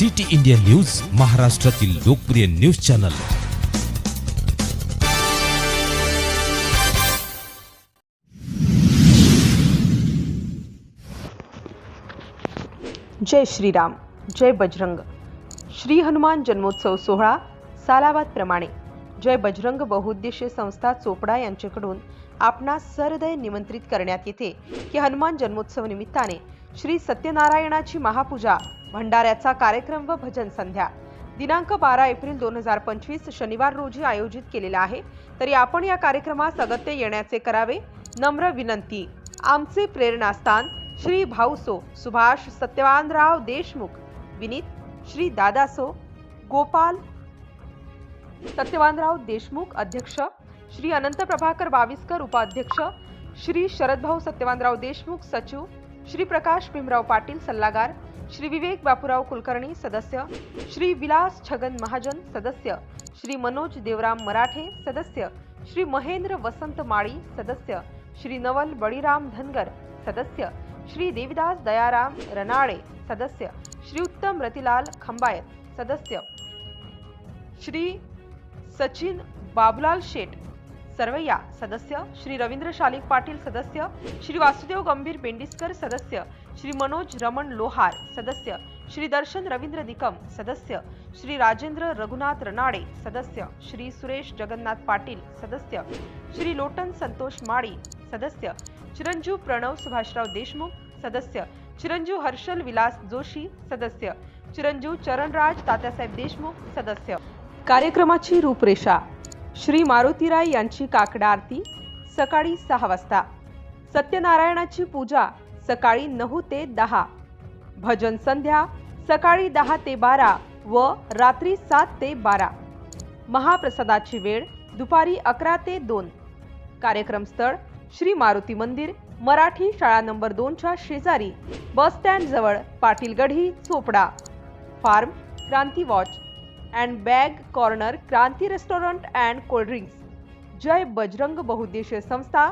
City India news महाराष्ट्रातील लोकप्रिय news channel. जय श्रीराम जय बजरंग. श्री हनुमान जन्मोत्सव सोहळा सालाबादप्रमाणे जय बजरंग बहुउद्देशीय संस्था चोपडा यांच्याकडून आपणास सरदय निमंत्रित करण्यात येते की हनुमान जन्मोत्सव निमित्ताने श्री सत्यनारायणाची महापूजा भंडाऱ्याचा कार्यक्रम व भजन संध्या. दिनांक बारा एप्रिल दोन हजार पंचवीस शनिवार रोजी आयोजित केलेला आहे. तरी आपण या कार्यक्रमास अगत्य येण्याचे करावे नम्र विनंती. आमचे प्रेरणास्थान श्री भाऊसो सुभाष सत्यवानराव देशमुख विनीत श्री दादासो गोपाल सत्यवानराव देशमुख अध्यक्ष श्री अनंत प्रभाकर बाविस्कर उपाध्यक्ष श्री शरदभाऊ सत्यवानराव देशमुख सचिव श्री प्रकाश भीमराव पाटील सल्लागार श्री विवेक बापूराव कुलकर्णी सदस्य श्री विलास छगन महाजन सदस्य श्री मनोज देवराम मराठे सदस्य श्री महेंद्र वसंत माळी सदस्य श्री नवल बळीराम धनगर सदस्य श्री देविदास दयाराम रनाळे सदस्य श्री उत्तम रतिलाल खंबायत सदस्य श्री सचिन बाबुलाल शेठ सरवैया सदस्य श्री रवींद्र शालिक पाटील सदस्य श्री वासुदेव गंभीर बेंडिस्कर सदस्य श्री मनोज रमण लोहार सदस्य श्री दर्शन रवींद्र निकम सदस्य श्री राजेंद्र रघुनाथ रनाडे सदस्य श्री सुरेश जगन्नाथ पाटील सदस्य श्री लोटन संतोष माळी सदस्य चिरंजीव प्रणव सुभाषराव देशमुख सदस्य चिरंजीव हर्षल विलास जोशी सदस्य चिरंजीव चरणराज तात्यासाहेब देशमुख सदस्य. कार्यक्रमाची रूपरेषा श्री मारुतीराय यांची काकडा आरती सकाळी सहा वाजता. सत्यनारायणाची पूजा सकाळी नऊ ते दहा. भजन संध्या सकाळी दहा ते बारा व रात्री सात ते बारा. महाप्रसादाची वेळ दुपारी अकरा ते दोन. कार्यक्रम स्थळ श्री मारुती मंदिर मराठी शाळा नंबर दोनच्या शेजारी बस स्टँड जवळ Chopda. Farm Kranti watch. And bag corner Kranti restaurant and cold drinks Jai Bajrang बहुउद्देशीय संस्था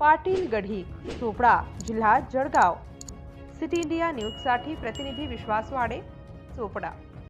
पाटील गढी चोपडा जिल्हा जळगाव. सिटी इंडिया न्यूजसाठी प्रतिनिधी विश्वास वाडे चोपडा.